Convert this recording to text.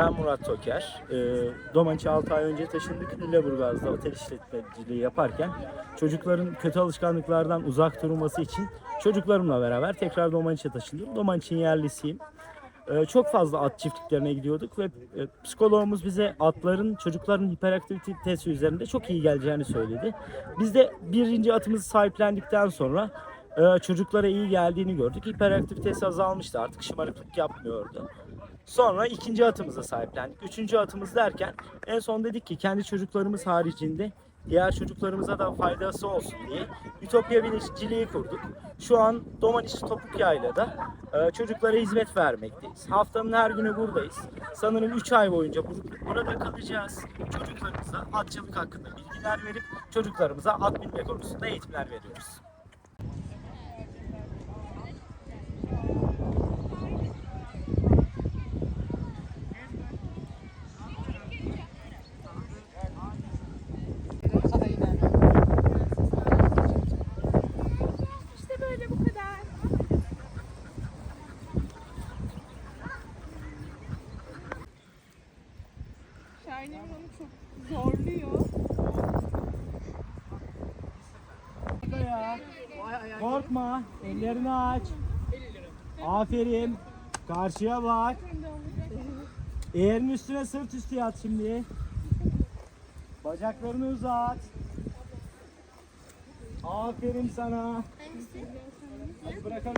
Ben Murat Toker. Ee, Domaç'a 6 ay önce taşındık. Lüleburgaz'da otel işletmeciliği yaparken çocukların kötü alışkanlıklardan uzak durulması için çocuklarımla beraber tekrar Domaç'a taşındım. Domaç'ın yerlisiyim. Ee, çok fazla at çiftliklerine gidiyorduk ve e, psikologumuz bize atların çocukların hiperaktivitesi üzerinde çok iyi geleceğini söyledi. Biz de birinci atımızı sahiplendikten sonra e, çocuklara iyi geldiğini gördük. Hiperaktivitesi azalmıştı artık şımarıklık yapmıyordu. Sonra ikinci atımıza sahiplendik. Üçüncü atımız derken en son dedik ki kendi çocuklarımız haricinde diğer çocuklarımıza da faydası olsun diye Ütopya Bilinççiliği kurduk. Şu an Domaniç Topuk Yayla'da e, çocuklara hizmet vermekteyiz. Haftanın her günü buradayız. Sanırım 3 ay boyunca bur- burada kalacağız. Çocuklarımıza atçılık hakkında bilgiler verip çocuklarımıza at binme konusunda eğitimler veriyoruz. Şahin Emir onu çok zorluyor. Korkma, ellerini aç. Aferin. Karşıya bak. Eğerin üstüne sırt üstü yat şimdi. Bacaklarını uzat. Aferin sana. Hadi bırakalım.